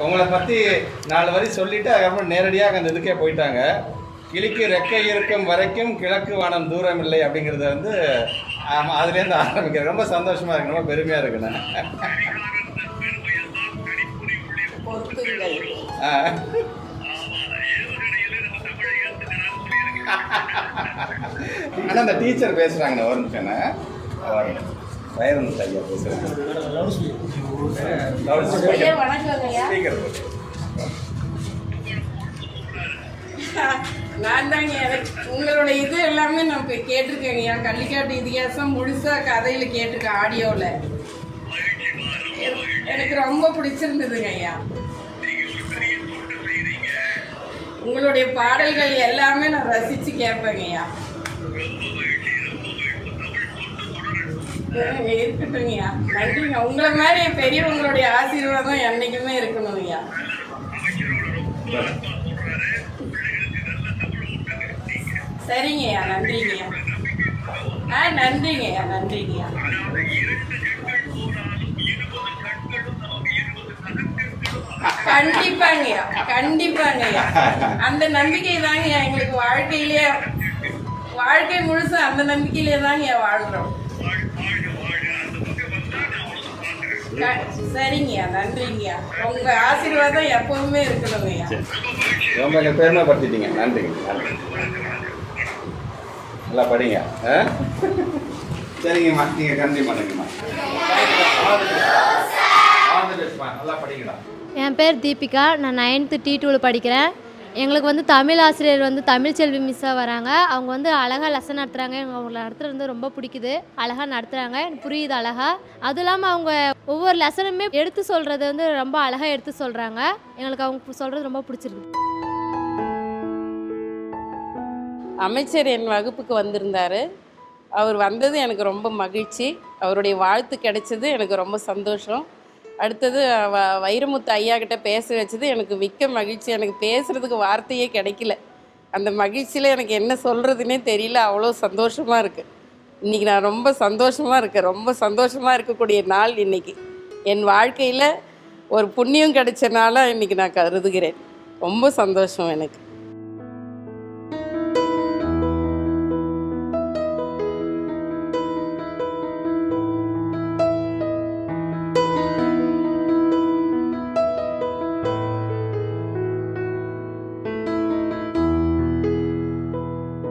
உங்களை பற்றி நாலு வரி சொல்லிட்டு அதுக்கப்புறம் நேரடியாக அந்த இதுக்கே போயிட்டாங்க. கிளிக்கு ரெக்கை இருக்கும் வரைக்கும் கிழக்கு வானம் தூரம் இல்லை அப்படிங்கிறத வந்து அதுலேருந்து ஆரம்பிக்கிறேன். ரொம்ப சந்தோஷமாக இருக்கு ரொம்ப பெருமையாக இருக்குண்ணே பொறுத்துங்கள். ஆ. அண்ணா அந்த டீச்சர் பேசுகிறாங்கண்ணே ஒரு நிமிஷம்ண்ணே வைரமுத்து ஐயா பேசுகிறேன் வணக்கம் ஐயா நான் தாங்க உங்களோட இது எல்லாமே நான் இப்போ கேட்டிருக்கேங்க ஐயா கள்ளிக்காட்டு இதிகாசம் முழுசா கதையில கேட்டிருக்கேன் ஆடியோவில் எனக்கு ரொம்ப பிடிச்சிருந்ததுங்க ஐயா உங்களுடைய பாடல்கள் எல்லாமே நான் ரசிச்சு கேட்பேங்க ஐயா இருக்கட்டும்யா நன்றிங்க. உங்களை மாதிரி பெரியவங்களுடைய ஆசீர்வாதம் என்னைக்குமே இருக்கணும் ஐயா சரிங்கய்யா. நன்றிங்கய்யா. ஆ நன்றிங்கய்யா. நன்றிங்கய்யா. கண்டிப்பாங்கய்யா. கண்டிப்பாங்கய்யா. அந்த நம்பிக்கை தாங்கய்யா எங்களுக்கு வாழ்க்கையிலேயே வாழ்க்கை முழுசும் அந்த நம்பிக்கையிலே தாங்கய்யா வாழ்றோம். சரிங்கய்யா நன்றிங்கய்யா. உங்க ஆசீர்வாதம் எப்பவுமே இருக்கணுங்கய்யா. ரொம்ப எங்கள் பெருமைப்படுத்திட்டீங்க. நன்றிங்க நன்றி. நல்லா படிங்க. ஆ? சரிங்கம்மா. நீங்கள் கண்டி பண்ணுங்கம்மா நல்லா என் பேர் தீபிகா. நான் நைன்த்து டி டூவில் படிக்கிறேன். எங்களுக்கு வந்து தமிழ் ஆசிரியர் வந்து தமிழ் செல்வி மிஸ்ஸாக வராங்க. அவங்க வந்து அழகாக லெசன் நடத்துகிறாங்க எனக்கு அவங்க நடத்துறது வந்து ரொம்ப பிடிக்குது. அழகாக நடத்துகிறாங்க எனக்கு புரியுது அழகாக அதுவும் இல்லாமல் அவங்க ஒவ்வொரு லெசனுமே எடுத்து சொல்கிறது வந்து ரொம்ப அழகாக எடுத்து சொல்கிறாங்க எங்களுக்கு அவங்க சொல்கிறது ரொம்ப பிடிச்சிருக்கு அமைச்சர் என் வகுப்புக்கு வந்திருந்தார். அவர் வந்தது எனக்கு ரொம்ப மகிழ்ச்சி. அவருடைய வாழ்த்து கிடைச்சது எனக்கு ரொம்ப சந்தோஷம். அடுத்தது வ வைரமுத்து ஐயா கிட்ட பேச வச்சது எனக்கு மிக்க மகிழ்ச்சி. எனக்கு பேசுகிறதுக்கு வார்த்தையே கிடைக்கல. அந்த மகிழ்ச்சியில் எனக்கு என்ன சொல்கிறதுனே தெரியல. அவ்வளோ சந்தோஷமாக இருக்குது இன்றைக்கி நான் ரொம்ப சந்தோஷமாக இருக்கேன். ரொம்ப சந்தோஷமாக இருக்கக்கூடிய நாள் இன்றைக்கி என் வாழ்க்கையில் ஒரு புண்ணியம் கிடைச்சனால நாளாக இன்றைக்கி நான் கருதுகிறேன். ரொம்ப சந்தோஷம் எனக்கு.